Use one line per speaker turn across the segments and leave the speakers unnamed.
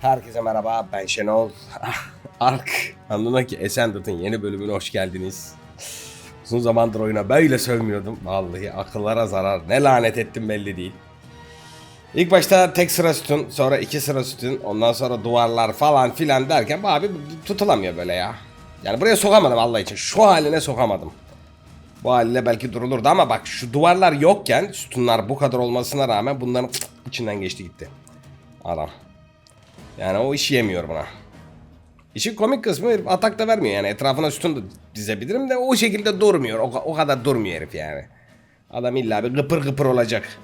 Herkese merhaba ben Şenol. Ark Anunnaki Ascended'ın yeni bölümüne hoş geldiniz. Uzun zamandır oyuna böyle sövmüyordum. Vallahi akıllara zarar. Ne lanet ettim belli değil. İlk başta tek sıra sütun, sonra iki sıra sütun, ondan sonra duvarlar falan filan derken abi tutulamıyor böyle ya. Yani buraya sokamadım Allah için. Şu haline sokamadım. Bu haliyle belki durulurdu ama bak şu duvarlar yokken sütunlar bu kadar olmasına rağmen bunların içinden geçti gitti. Adam. Yani o işi yemiyor buna. İşin komik kısmı atak da vermiyor yani etrafına sütun da dizebilirim de o şekilde durmuyor. O, o kadar durmuyor herif yani. Adam illa bir gıpır gıpır olacak.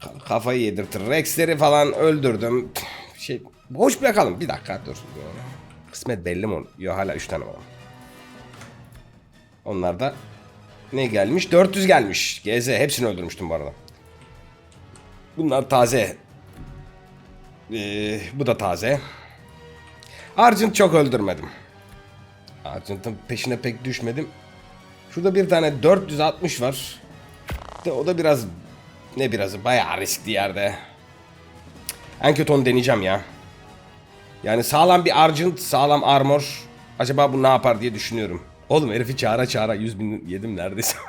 Ka- Kafayı yedirtir. Rex'leri falan öldürdüm. Şey hoş bırakalım. Bir dakika dur. Kısmet belli mi? Yok hala 3 tane var. Onlar da ne gelmiş? 400 gelmiş. GZ hepsini öldürmüştüm bu arada. Bunlar taze. Ee, bu da taze. Argent çok öldürmedim. Argent'ın peşine pek düşmedim. Şurada bir tane 460 var. De o da biraz ne biraz bayağı riskli yerde. En kötü onu deneyeceğim ya. Yani sağlam bir Argent, sağlam armor. Acaba bu ne yapar diye düşünüyorum. Oğlum herifi çağıra çağıra 100 bin yedim neredeyse.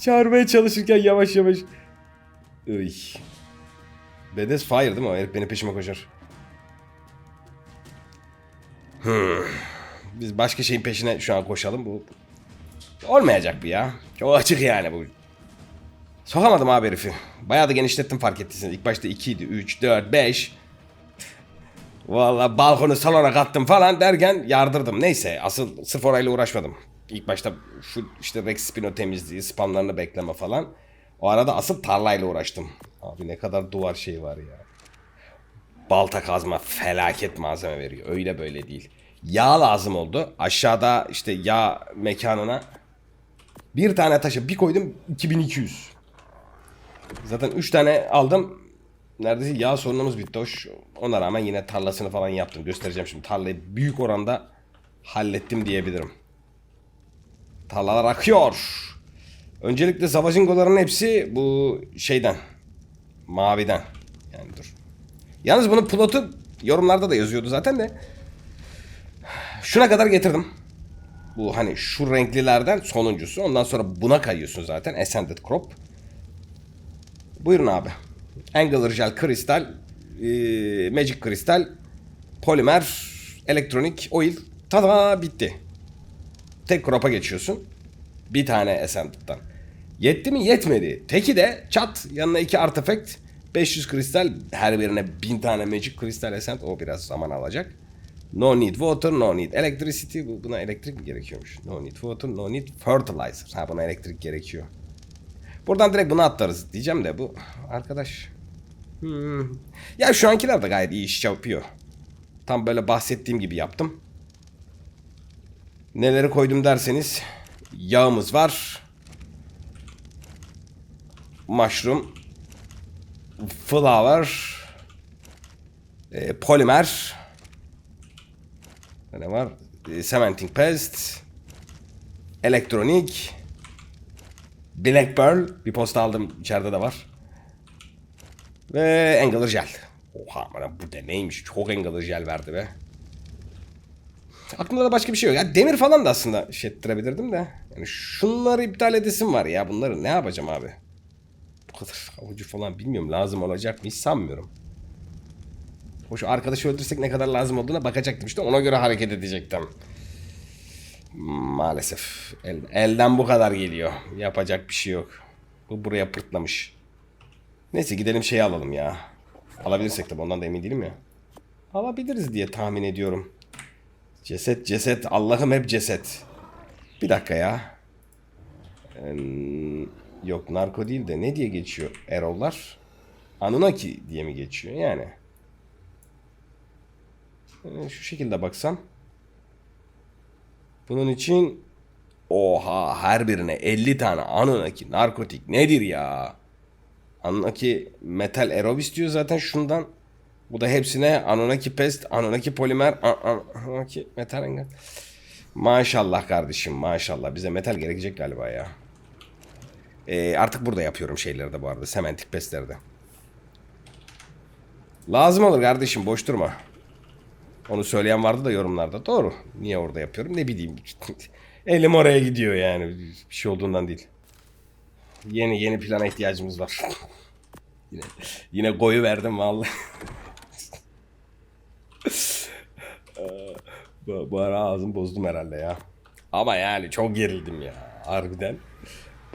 Çağırmaya çalışırken yavaş yavaş. Iy. Bedes Fire değil mi? Herif benim peşime koşar. Hmm. Biz başka şeyin peşine şu an koşalım. Bu olmayacak bu ya. Çok açık yani bu. Sokamadım abi herifi. Bayağı da genişlettim fark ettiyseniz. İlk başta 2 idi, 3, 4, 5. Valla balkonu salona kattım falan derken yardırdım. Neyse asıl sırf orayla uğraşmadım. İlk başta şu işte Rex Spino temizliği, spamlarını bekleme falan. O arada asıl tarlayla uğraştım. Abi ne kadar duvar şey var ya. Balta kazma felaket malzeme veriyor. Öyle böyle değil. Yağ lazım oldu. Aşağıda işte yağ mekanına bir tane taşı bir koydum 2200. Zaten 3 tane aldım. Neredeyse yağ sorunumuz bitti hoş. Ona rağmen yine tarlasını falan yaptım. Göstereceğim şimdi. Tarlayı büyük oranda hallettim diyebilirim. Tarlalar akıyor. Öncelikle Savajingoların hepsi bu şeyden. Maviden. Yani dur. Yalnız bunun plotu yorumlarda da yazıyordu zaten de. Şuna kadar getirdim. Bu hani şu renklilerden sonuncusu. Ondan sonra buna kayıyorsun zaten. Ascended Crop. Buyurun abi. Angler Gel kristal, e, Magic kristal, polimer, elektronik, oil. Tada bitti. Tek crop'a geçiyorsun. Bir tane Ascended'dan. Yetti mi? Yetmedi. Teki de çat yanına iki artifact. 500 kristal her birine 1000 tane magic kristal ascent o biraz zaman alacak. No need water, no need electricity. Bu- Buna elektrik mi gerekiyormuş? No need water, no need fertilizer. Ha buna elektrik gerekiyor. Buradan direkt bunu atlarız diyeceğim de bu arkadaş. Hmm. Ya şu ankiler de gayet iyi iş yapıyor. Tam böyle bahsettiğim gibi yaptım. Neleri koydum derseniz yağımız var. Mushroom, flour, e, polimer, ne var? E, cementing paste, elektronik, Black Pearl bir posta aldım içeride de var. Ve Angler Gel. Oha bana bu da neymiş? Çok Angler Gel verdi be. Aklımda da başka bir şey yok. Ya demir falan da aslında şey ettirebilirdim de. Yani şunları iptal edesim var ya. Bunları ne yapacağım abi? Bu kadar avucu falan bilmiyorum. Lazım olacak mı hiç sanmıyorum. Hoş arkadaşı öldürsek ne kadar lazım olduğuna bakacaktım işte. Ona göre hareket edecektim. Maalesef. El- elden bu kadar geliyor. Yapacak bir şey yok. Bu buraya pırtlamış. Neyse gidelim şeyi alalım ya. Alabilirsek tabi ondan da emin değilim ya. Alabiliriz diye tahmin ediyorum. Ceset ceset Allah'ım hep ceset. Bir dakika ya. Ee, yok narko değil de ne diye geçiyor Erol'lar? Anunnaki diye mi geçiyor yani? Ee, şu şekilde baksam. Bunun için oha her birine 50 tane Anunnaki narkotik nedir ya? Anunnaki metal aerob istiyor zaten şundan. Bu da hepsine Anunnaki pest, Anunnaki polimer, Anunnaki metal engel. Maşallah kardeşim maşallah. Bize metal gerekecek galiba ya. Ee, artık burada yapıyorum şeyleri de bu arada. Sementik pestlerde. Lazım olur kardeşim boş durma. Onu söyleyen vardı da yorumlarda. Doğru. Niye orada yapıyorum ne bileyim. Elim oraya gidiyor yani. Bir şey olduğundan değil. Yeni yeni plana ihtiyacımız var. yine yine koyu verdim vallahi. bu, bu ara ağzım bozdum herhalde ya. Ama yani çok gerildim ya. Harbiden.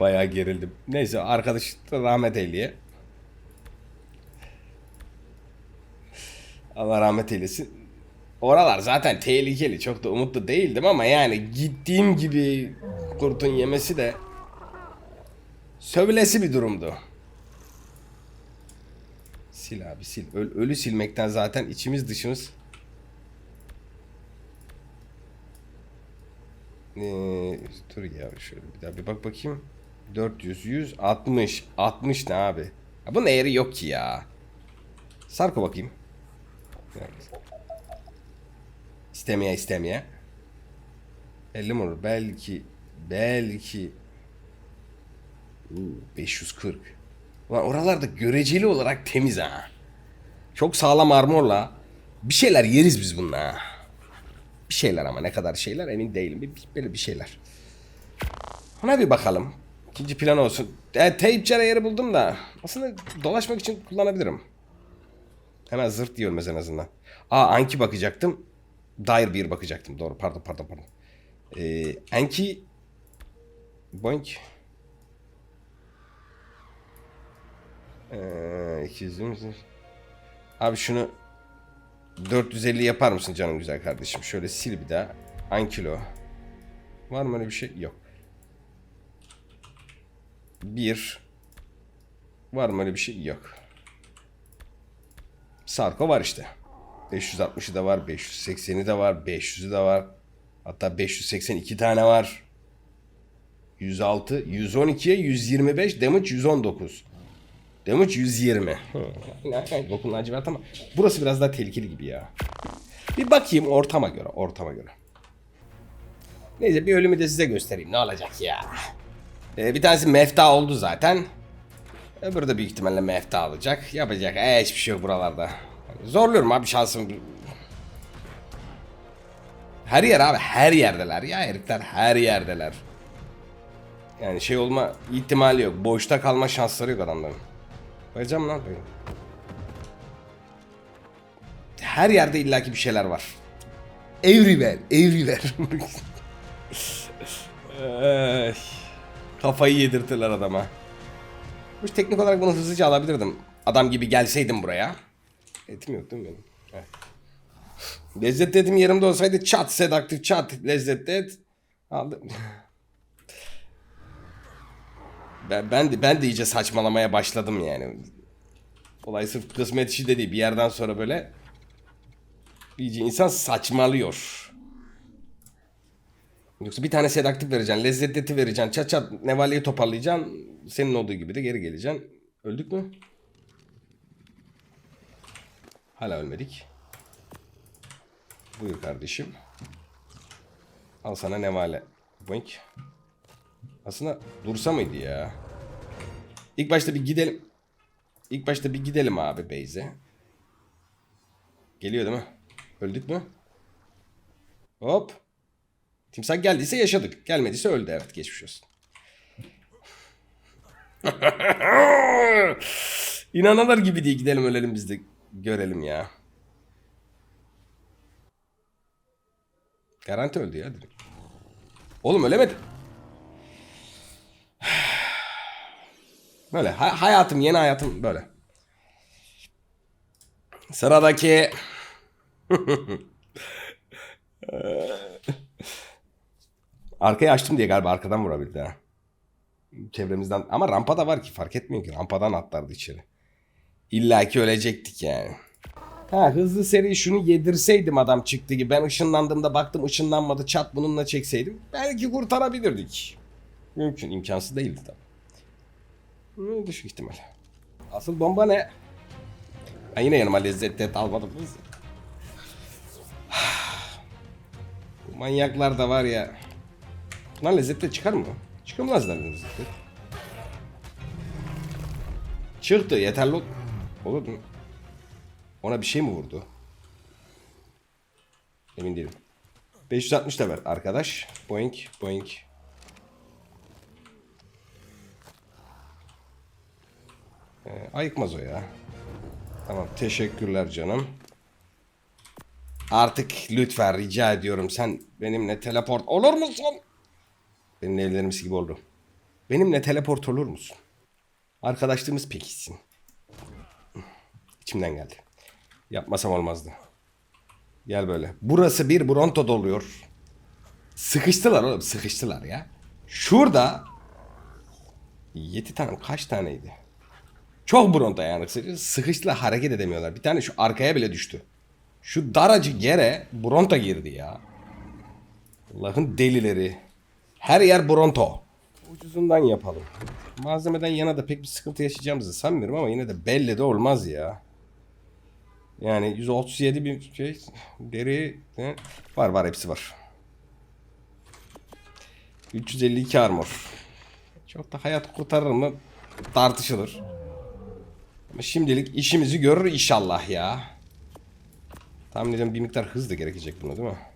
Bayağı gerildim. Neyse arkadaş da rahmet eyleye. Allah rahmet eylesin. Oralar zaten tehlikeli. Çok da umutlu değildim ama yani gittiğim gibi kurtun yemesi de sövülesi bir durumdu. Sil abi sil. Öl- ölü silmekten zaten içimiz dışımız Ee, dur ya şöyle bir daha bir bak bakayım. 400, 100, 60. 60 ne abi? Ya bunun eğri yok ki ya. Sarko bakayım. Evet. İstemeye istemeye. 50 mi? Belki belki Uuu, 540. Ulan oralarda göreceli olarak temiz ha. Çok sağlam armorla bir şeyler yeriz biz bununla. Bir şeyler ama ne kadar şeyler emin değilim. Bir- böyle bir şeyler. Ona bir bakalım. İkinci plan olsun. E, teypçere yeri buldum da. Aslında dolaşmak için kullanabilirim. Hemen zırt diyorum en azından. Aa Anki bakacaktım. Dair bir bakacaktım. Doğru pardon pardon pardon. Ee, Anki Boink. Ee, 200 Abi şunu 450 yapar mısın canım güzel kardeşim? Şöyle sil bir daha. Aynı kilo. Var mı öyle bir şey? Yok. Bir. Var mı öyle bir şey? Yok. Sarko var işte. 560'ı da var, 580'i de var, 500'ü de var. Hatta 582 tane var. 106, 112'ye 125, damage 119. Damage 120. Dokun lacivert ama burası biraz daha tehlikeli gibi ya. Bir bakayım ortama göre, ortama göre. Neyse bir ölümü de size göstereyim. Ne olacak ya? Ee, bir tanesi mefta oldu zaten. Öbürü de büyük ihtimalle mefta alacak. Yapacak. Ee, hiçbir şey yok buralarda. Zorluyorum abi şansım. Her yer abi her yerdeler ya herifler her yerdeler. Yani şey olma ihtimali yok. Boşta kalma şansları yok adamların. Koyacağım lan. Her yerde illaki bir şeyler var. Everywhere, everywhere. Ay, Kafayı yedirtirler adama. Bu teknik olarak bunu hızlıca alabilirdim. Adam gibi gelseydim buraya. Etim değil mi benim? Evet. Lezzetli etim yerimde olsaydı çat sedaktif çat lezzetli et. Aldım. Ben, ben de ben de iyice saçmalamaya başladım yani. Olay sırf kısmet işi de değil. Bir yerden sonra böyle iyice insan saçmalıyor. Yoksa bir tane sedaktif vereceksin, lezzetli eti vereceksin, çat çat nevaleyi toparlayacaksın. Senin olduğu gibi de geri geleceksin. Öldük mü? Hala ölmedik. Buyur kardeşim. Al sana nevale. Boink. Aslında dursa mıydı ya? İlk başta bir gidelim. İlk başta bir gidelim abi Beyze. Geliyor değil mi? Öldük mü? Hop. Timsah geldiyse yaşadık. Gelmediyse öldü. Evet geçmiş olsun. İnanılır gibi değil. Gidelim ölelim biz de görelim ya. Garanti öldü ya direkt. Oğlum ölemedi. Böyle ha- hayatım yeni hayatım böyle. Sıradaki Arkayı açtım diye galiba arkadan vurabildi ha. Çevremizden ama rampa da var ki fark etmiyor ki rampadan atlardı içeri. İlla ki ölecektik yani. Ha hızlı seri şunu yedirseydim adam çıktı gibi. Ben ışınlandığımda baktım ışınlanmadı çat bununla çekseydim. Belki kurtarabilirdik. Mümkün imkansız değildi tabii. Hı, Düşük ihtimal. Asıl bomba ne? Ben yine yanıma lezzetli et almadım. Bu manyaklar da var ya. Lan lezzetli çıkar mı? Çıkmaz lan lezzetli. Çıktı yeterli ol- olur mu? Ona bir şey mi vurdu? Emin değilim. 560 da ver arkadaş. Boink boink. Ee, ayıkmaz o ya. Tamam teşekkürler canım. Artık lütfen rica ediyorum sen benimle teleport olur musun? Benim evlerimiz gibi oldu. Benimle teleport olur musun? Arkadaşlığımız pekişsin. İçimden geldi. Yapmasam olmazdı. Gel böyle. Burası bir Bronto doluyor. Sıkıştılar oğlum sıkıştılar ya. Şurada 7 tane kaç taneydi? Çok Bronto yani. Sıkıştılar hareket edemiyorlar. Bir tane şu arkaya bile düştü. Şu daracık yere Bronto girdi ya. Allah'ın delileri. Her yer Bronto. Ucuzundan yapalım. Malzemeden yana da pek bir sıkıntı yaşayacağımızı sanmıyorum ama yine de belli de olmaz ya. Yani 137 bir şey deri ne? var var hepsi var. 352 armor. Çok da hayat kurtarır mı tartışılır. Ama şimdilik işimizi görür inşallah ya. Tahmin ediyorum bir miktar hız da gerekecek buna değil mi?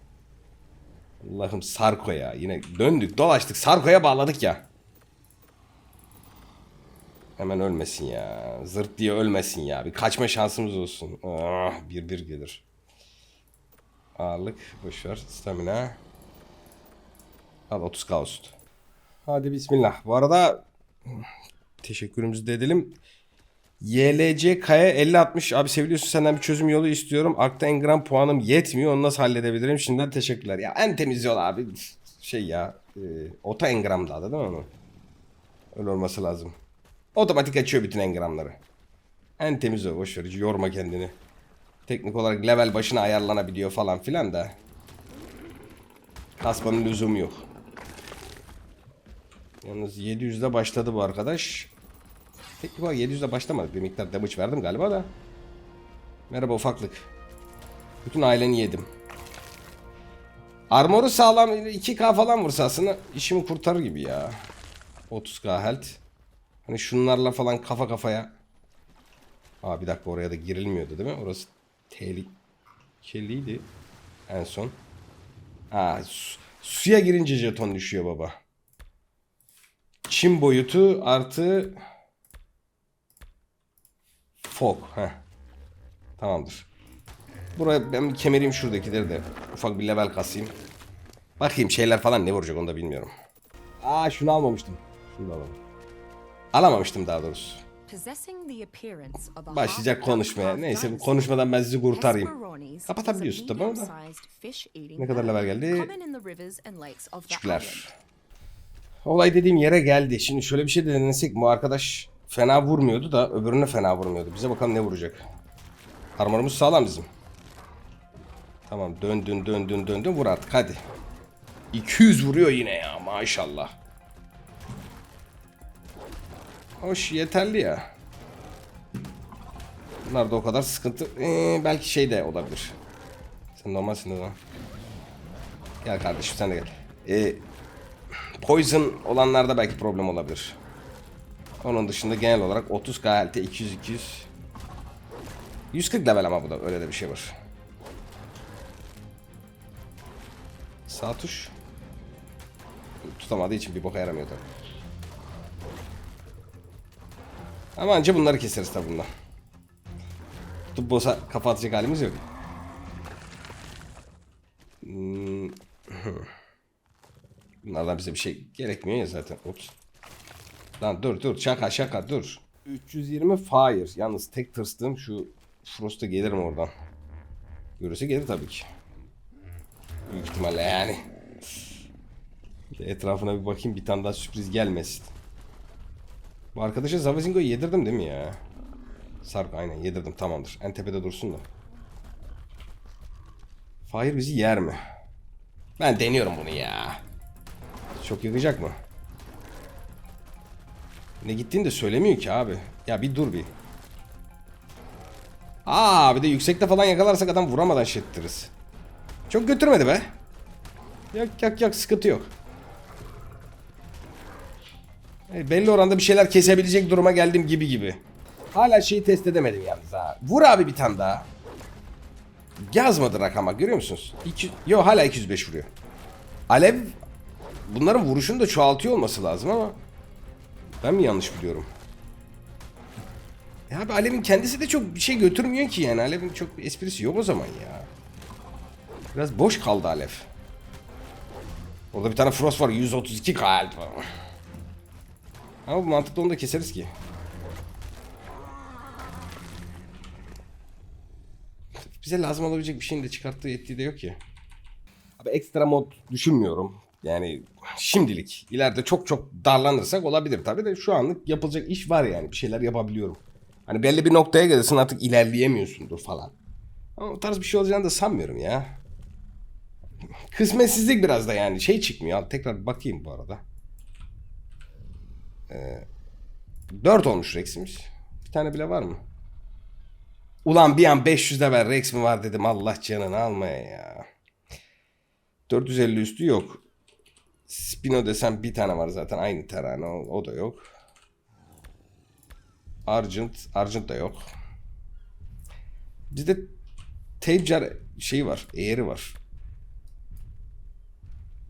Allah'ım Sarko'ya yine döndük dolaştık Sarko'ya bağladık ya. Hemen ölmesin ya. Zırt diye ölmesin ya. Bir kaçma şansımız olsun. Ah, bir bir gelir. Ağırlık boşver. Stamina. Al 30 kaust. Hadi bismillah. Bu arada teşekkürümüzü de edelim. YLC Kaya 5060 abi seviliyorsun senden bir çözüm yolu istiyorum. Arkta engram puanım yetmiyor. Onu nasıl halledebilirim? Şimdiden teşekkürler. Ya en temiz yol abi şey ya. E, ota engramda adı değil mi onun? Öyle olması lazım. Otomatik açıyor bütün engramları. En temiz o. Boş ver. Yorma kendini. Teknik olarak level başına ayarlanabiliyor falan filan da. Kasmanın lüzumu yok. Yalnız 700'de başladı bu arkadaş. Teknik olarak 700'de başlamadık. Bir miktar damage verdim galiba da. Merhaba ufaklık. Bütün aileni yedim. Armoru sağlam 2k falan vursa aslında işimi kurtarır gibi ya. 30k health. Hani şunlarla falan kafa kafaya. Aa bir dakika oraya da girilmiyordu değil mi? Orası tehlikeliydi en son. Aa su- suya girince jeton düşüyor baba. Çim boyutu artı fog. Heh. Tamamdır. Buraya ben kemereyim şuradakileri de. Ufak bir level kasayım. Bakayım şeyler falan ne vuracak onu da bilmiyorum. Aa şunu almamıştım. Şunu da alalım. Alamamıştım daha doğrusu.
Başlayacak konuşmaya. Neyse bu konuşmadan ben sizi kurtarayım. Kapatabiliyorsun tabii ama da.
Ne kadar level geldi? Küçükler. Olay dediğim yere geldi. Şimdi şöyle bir şey de denesek bu arkadaş fena vurmuyordu da öbürüne fena vurmuyordu. Bize bakalım ne vuracak. Armorumuz sağlam bizim. Tamam döndün döndün döndün vur artık hadi. 200 vuruyor yine ya maşallah. Hoş yeterli ya. Bunlar da o kadar sıkıntı. Ee, belki şey de olabilir. Sen normalsin de lan. Gel kardeşim sen de gel. Ee, poison olanlarda belki problem olabilir. Onun dışında genel olarak 30 KLT 200 200 140 level ama bu da öyle de bir şey var. Sağ tuş tutamadığı için bir boka yaramıyor tabii. Ama anca bunları keseriz tabi bundan. Tutup boss'a kafa atacak halimiz yok. Hmm. Bunlardan bize bir şey gerekmiyor ya zaten. Ups. Lan dur dur şaka şaka dur. 320 fire. Yalnız tek tırstığım şu Frost'a gelirim oradan. Görürse gelir tabii ki. Büyük ihtimalle yani. Etrafına bir bakayım bir tane daha sürpriz gelmesin. Bu arkadaşa Zavazingo'yu yedirdim değil mi ya? Sarp aynen yedirdim tamamdır. En tepede dursun da. Fire bizi yer mi? Ben deniyorum bunu ya. Çok yakacak mı? Ne gittiğini de söylemiyor ki abi. Ya bir dur bir. Aa bir de yüksekte falan yakalarsak adam vuramadan şettiririz. Çok götürmedi be. Yak yak yak sıkıntı yok. E, belli oranda bir şeyler kesebilecek duruma geldim gibi gibi. Hala şeyi test edemedim yalnız ha. Vur abi bir tane daha. yazmadı rakama görüyor musunuz? İki, yo hala 205 vuruyor. Alev bunların vuruşunu da çoğaltıyor olması lazım ama ben mi yanlış biliyorum? Ya abi Alev'in kendisi de çok bir şey götürmüyor ki yani. Alev'in çok bir esprisi yok o zaman ya. Biraz boş kaldı Alev. Orada bir tane Frost var 132 kalp. Ama bu mantıklı onu da keseriz ki. Bize lazım olabilecek bir şeyin de çıkarttığı ettiği de yok ki. Abi ekstra mod düşünmüyorum. Yani şimdilik. ileride çok çok darlanırsak olabilir tabii de şu anlık yapılacak iş var yani. Bir şeyler yapabiliyorum. Hani belli bir noktaya gelirsin artık ilerleyemiyorsundur falan. Ama o tarz bir şey olacağını da sanmıyorum ya. Kısmetsizlik biraz da yani şey çıkmıyor. Tekrar bakayım bu arada. Ee, 4 olmuş Rex'imiz. Bir tane bile var mı? Ulan bir an 500 level Rex mi var dedim Allah canını almaya ya. 450 üstü yok. Spino desem bir tane var zaten aynı terane o, o da yok. Argent, Argent da yok. Bizde tape jar şeyi var, eğri var.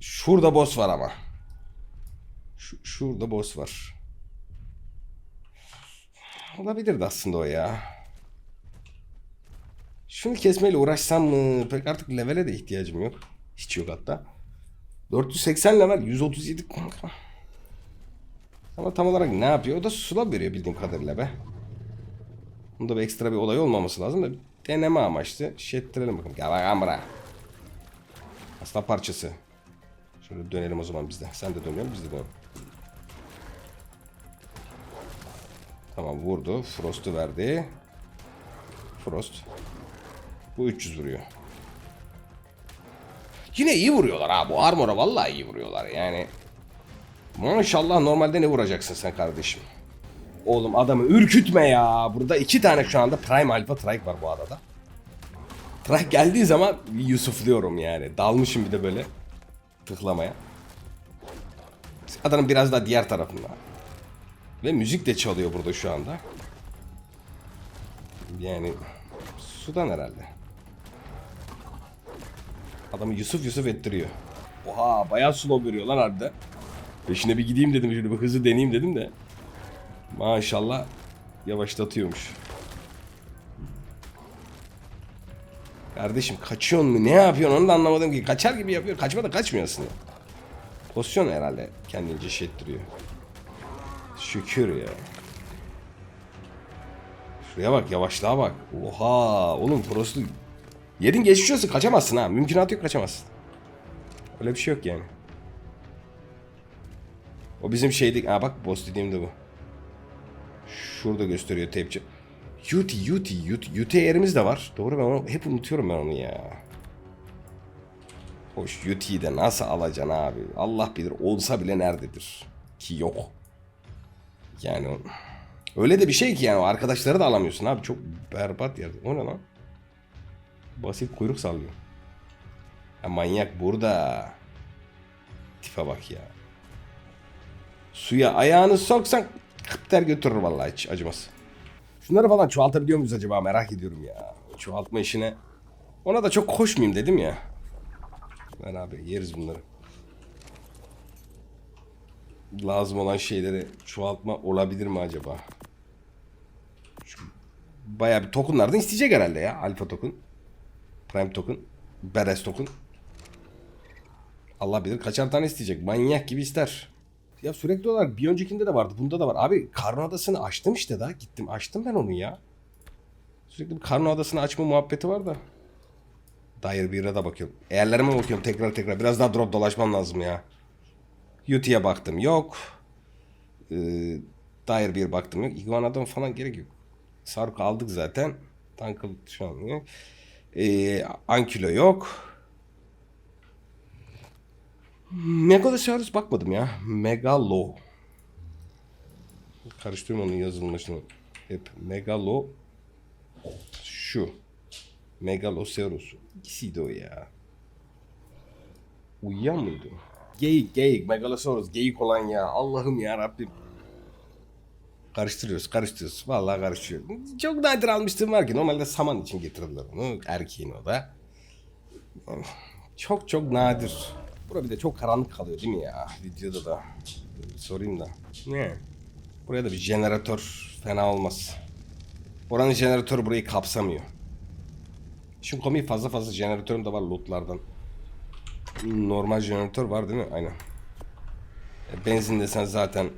Şurada boss var ama. Şu, şurada boss var. Olabilirdi aslında o ya. Şunu kesmeyle uğraşsam mı? Pek artık levele de ihtiyacım yok. Hiç yok hatta. 480 level 137 kanka. Ama tam olarak ne yapıyor? O da sula veriyor bildiğim kadarıyla be. Bunda bir ekstra bir olay olmaması lazım da deneme amaçlı. Şettirelim bakalım. Gel bakalım buraya. Aslan parçası. Şöyle dönelim o zaman biz de. Sen de dönüyorsun biz de dönelim. Tamam vurdu. Frost'u verdi. Frost. Bu 300 vuruyor. Yine iyi vuruyorlar ha bu armora vallahi iyi vuruyorlar yani. Maşallah normalde ne vuracaksın sen kardeşim? Oğlum adamı ürkütme ya. Burada iki tane şu anda Prime Alpha Trike var bu adada. Trike geldiği zaman Yusufluyorum yani. Dalmışım bir de böyle tıklamaya. Adanın biraz daha diğer tarafında. Ve müzik de çalıyor burada şu anda. Yani sudan herhalde. Adamı Yusuf Yusuf ettiriyor. Oha bayağı slow veriyor lan harbiden. Peşine bir gideyim dedim şöyle bir hızı deneyeyim dedim de. Maşallah yavaşlatıyormuş. Kardeşim kaçıyorsun mu? Ne yapıyorsun? Onu da anlamadım ki. Kaçar gibi yapıyor. Kaçma da kaçmıyor aslında. Pozisyon herhalde kendince şey ettiriyor. Şükür ya. Şuraya bak yavaşlığa bak. Oha oğlum Frost'u Yedin geçmiş olsun kaçamazsın ha. Mümkünatı yok kaçamazsın. Öyle bir şey yok yani. O bizim şeydik. Ha bak boss dediğim de bu. Şurada gösteriyor tepçi. Yuti Yuti Yuti Yuti yerimiz de var. Doğru ben onu hep unutuyorum ben onu ya. Hoş Yuti'yi de nasıl alacaksın abi? Allah bilir olsa bile nerededir? Ki yok. Yani öyle de bir şey ki yani arkadaşları da alamıyorsun abi. Çok berbat yerde. O ne lan? Basit kuyruk sallıyor. Ya manyak burada. Tipe bak ya. Suya ayağını soksan kıpter götürür vallahi hiç acımaz. Şunları falan çoğaltabiliyor muyuz acaba merak ediyorum ya. Çoğaltma işine. Ona da çok koşmayayım dedim ya. Ben abi yeriz bunları. Lazım olan şeyleri çoğaltma olabilir mi acaba? Çünkü bayağı bir tokenlardan isteyecek herhalde ya. Alfa token. Prime token. Beres token. Allah bilir kaçar tane isteyecek. Manyak gibi ister. Ya sürekli olarak bir öncekinde de vardı. Bunda da var. Abi Karno Adası'nı açtım işte daha. Gittim açtım ben onu ya. Sürekli bir Karno Adası'nı açma muhabbeti var da. Dair bir'e de bakıyorum. Eğerlerime bakıyorum tekrar tekrar. Biraz daha drop dolaşmam lazım ya. UT'ye baktım. Yok. Ee, dair bir baktım. Yok. Iguana'dan falan gerek yok. Saruk aldık zaten. Tankıl şu an yok. Ee, Ankilo yok. Megalosaurus bakmadım ya. Megalo. Karıştırıyorum onun yazılmışını. Hep Megalo. Şu. Megalosaurus. İkisiydi o ya. Uyuyan mıydı? Geyik, geyik, Megalosaurus, geyik olan ya. Allah'ım ya Rabbim. Karıştırıyoruz, karıştırıyoruz. Vallahi karışıyor. Çok nadir almıştım var ki. Normalde saman için getirdiler onu. Erkeğin o da. Çok çok nadir. Bura bir de çok karanlık kalıyor değil mi ya? Videoda da. Sorayım da. Ne? Buraya da bir jeneratör fena olmaz. Oranın jeneratörü burayı kapsamıyor. Şimdi komik fazla fazla jeneratörüm de var lootlardan. Normal jeneratör var değil mi? Aynen. E, Benzin desen zaten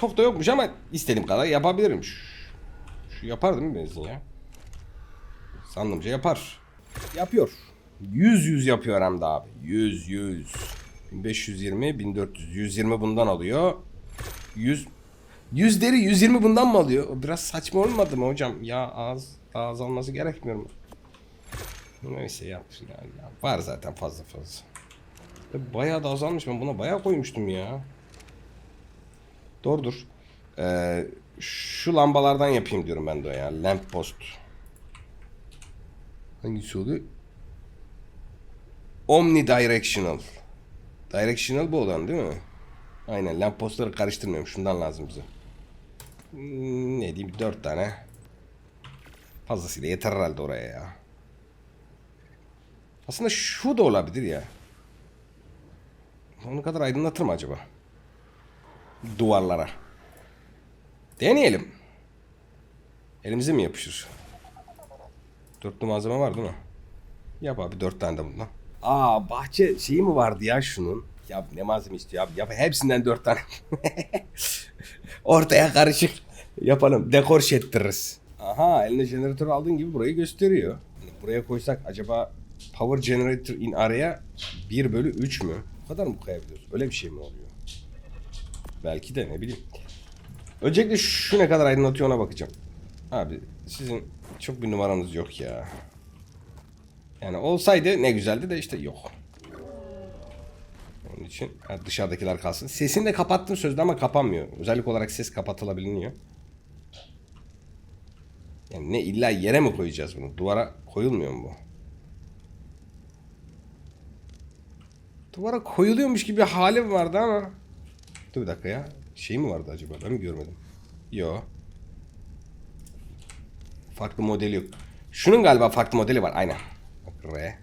çok da yokmuş ama istediğim kadar yapabilirim. Şu, şu yapar değil mi benzin ya? Sandımca yapar. Yapıyor. 100 100 yapıyor hem de abi. 100 100. 1520 1400 120 bundan alıyor. 100 100 deri 120 bundan mı alıyor? Biraz saçma olmadı mı hocam? Ya az az alması gerekmiyor mu? Neyse yap. Yani, ya var zaten fazla fazla. Ya Bayağı da azalmış ben buna bayağı koymuştum ya. Doğrudur. Ee, şu lambalardan yapayım diyorum ben de ya. Lamp post. Hangisi oluyor? Omnidirectional. Directional bu olan değil mi? Aynen lamp postları karıştırmıyorum. Şundan lazım bize. Hmm, ne diyeyim dört tane. Fazlasıyla yeter herhalde oraya ya. Aslında şu da olabilir ya. Onu kadar aydınlatır mı acaba? Duvarlara. Deneyelim. Elimize mi yapışır? Dörtlü malzeme var değil mi? Yap abi dört tane de bundan. Aa bahçe şeyi mi vardı ya şunun? Ya ne malzeme istiyor abi? Yap hepsinden dört tane. Ortaya karışık yapalım. Dekor şey ettiririz. Aha eline jeneratör aldığın gibi burayı gösteriyor. Hani Buraya koysak acaba power generator in araya 1 bölü 3 mü? Bu kadar mı koyabiliyoruz? Öyle bir şey mi oluyor? Belki de ne bileyim. Öncelikle şu ne kadar aydınlatıyor ona bakacağım. Abi sizin çok bir numaranız yok ya. Yani olsaydı ne güzeldi de işte yok. Onun için dışarıdakiler kalsın. Sesini de kapattım sözde ama kapanmıyor. Özellik olarak ses kapatılabiliyor. Yani ne illa yere mi koyacağız bunu? Duvara koyulmuyor mu bu? Duvara koyuluyormuş gibi halim vardı ama. Dur bir dakika ya. Şey mi vardı acaba? Ben mi görmedim? Yo. Farklı modeli yok. Şunun galiba farklı modeli var. Aynen. Bak R.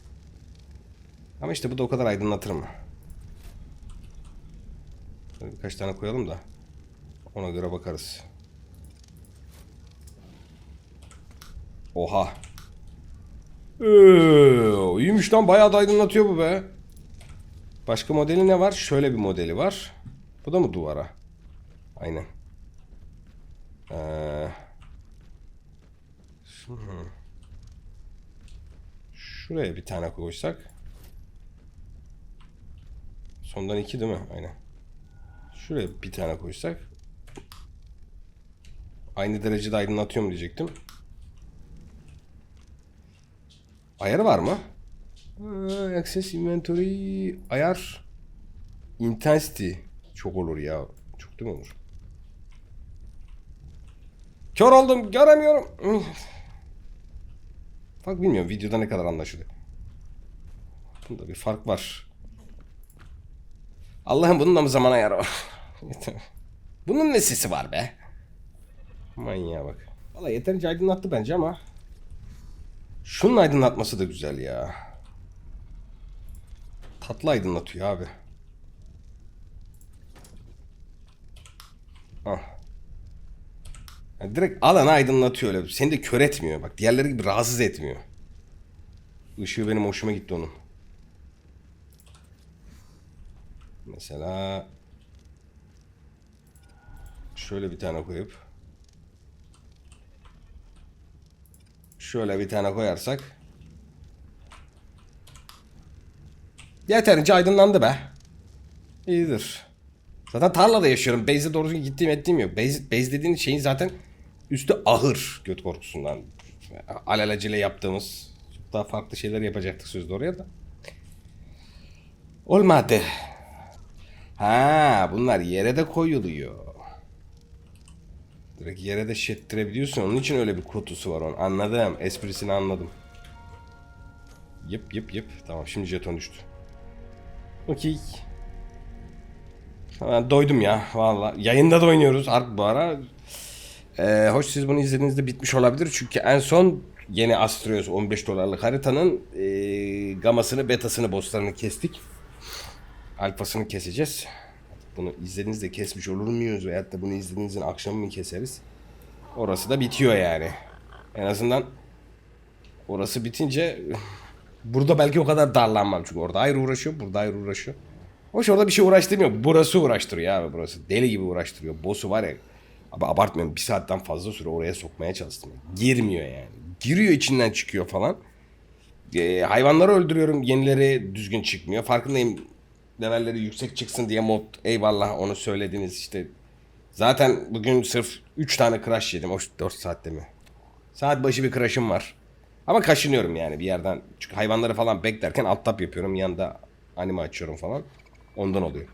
Ama işte bu da o kadar aydınlatır mı? Şöyle birkaç tane koyalım da. Ona göre bakarız. Oha. Ee, iyiymiş lan bayağı da aydınlatıyor bu be. Başka modeli ne var? Şöyle bir modeli var. Bu da mı duvara? Aynen. Ee, şu- şuraya bir tane koysak. Sondan iki değil mi? Aynen. Şuraya bir tane koysak. Aynı derecede aydınlatıyor mu diyecektim. Ayarı var mı? Ee, Access inventory ayar intensity çok olur ya. Çok değil mi olur? Kör oldum göremiyorum. Bak bilmiyorum videoda ne kadar anlaşılıyor. Bunda bir fark var. Allah'ım bunun da mı zaman ayarı var? bunun ne sesi var be? Manyağa bak. Valla yeterince aydınlattı bence ama Şunun aydınlatması da güzel ya. Tatlı aydınlatıyor abi. Ah. Yani direkt alanı aydınlatıyor öyle. Seni de kör etmiyor. Bak diğerleri gibi rahatsız etmiyor. Işığı benim hoşuma gitti onun. Mesela şöyle bir tane koyup Şöyle bir tane koyarsak. Yeterince aydınlandı be. İyidir. Zaten tarlada yaşıyorum. Base'e doğru düzgün gittiğim ettiğim yok. Base, base dediğin şeyin zaten üstü ahır göt korkusundan. Alelacele yaptığımız çok daha farklı şeyler yapacaktık sözde oraya da. Olmadı. Ha, bunlar yere de koyuluyor. Direkt yere de şettirebiliyorsun. Onun için öyle bir kutusu var onun. Anladım. Esprisini anladım. Yıp yıp yıp. Tamam şimdi jeton düştü. Okey. Ben doydum ya valla. Yayında da oynuyoruz Ark bu ara. Ee, hoş siz bunu izlediğinizde bitmiş olabilir. Çünkü en son yeni Astrios 15 dolarlık haritanın ee, gamasını, betasını, bosslarını kestik. Alfasını keseceğiz. Bunu izlediğinizde kesmiş olur muyuz? Veyahut da bunu izlediğinizin akşamı mı keseriz? Orası da bitiyor yani. En azından orası bitince burada belki o kadar darlanmam. Çünkü orada ayrı uğraşıyor, burada ayrı uğraşıyor. Hoş orada bir şey uğraştırmıyor. Burası uğraştırıyor abi burası. Deli gibi uğraştırıyor. Boss'u var ya. Abi abartmıyorum. Bir saatten fazla süre oraya sokmaya çalıştım. Girmiyor yani. Giriyor içinden çıkıyor falan. Ee, hayvanları öldürüyorum. Yenileri düzgün çıkmıyor. Farkındayım. Levelleri yüksek çıksın diye mod. Eyvallah onu söylediniz işte. Zaten bugün sırf 3 tane crash yedim. O 4 saatte mi? Saat başı bir crash'ım var. Ama kaşınıyorum yani bir yerden. Çünkü hayvanları falan beklerken alt tab yapıyorum. Yanında anime açıyorum falan. Ondan oluyor.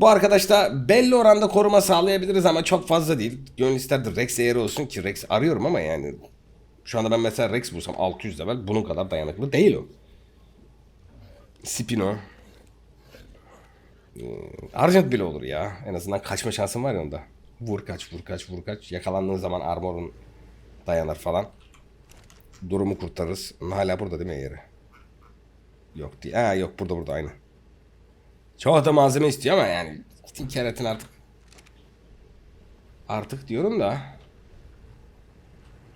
Bu arkadaş da belli oranda koruma sağlayabiliriz ama çok fazla değil. Gönül isterdi Rex eğri olsun ki Rex arıyorum ama yani şu anda ben mesela Rex bulsam 600 level bunun kadar dayanıklı değil o. Spino. Ee, Argent bile olur ya. En azından kaçma şansın var ya onda. Vur kaç vur kaç vur kaç. Yakalandığın zaman armorun dayanır falan. Durumu kurtarırız. Hala burada değil mi yeri? Yok diye. Ha yok burada burada aynı. Çok da malzeme istiyor ama yani gidin keratin artık. Artık diyorum da.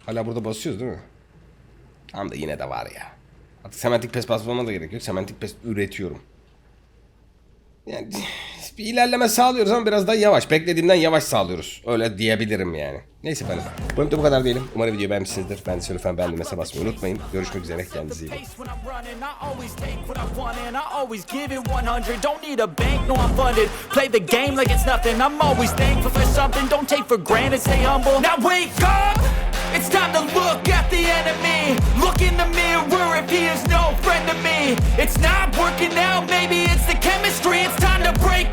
Hala burada basıyoruz değil mi? Tam da yine de var ya. Artık semantik pes basmama da gerek yok. Semantik pes üretiyorum. Yani bir ilerleme sağlıyoruz ama biraz daha yavaş. Beklediğimden yavaş sağlıyoruz. Öyle diyebilirim yani. Neyse efendim. Bölümde bu kadar diyelim. Umarım videoyu beğenmişsinizdir. Ben de lütfen beğendim mesela basmayı unutmayın. Görüşmek üzere. Kendinize iyi bakın.
When I'm running, I always take what I want and I always give it 100. Don't need a bank, no I'm funded. Play the game like it's! It's time to look at the enemy. Look in the mirror if he is no friend to me. It's not working out, maybe it's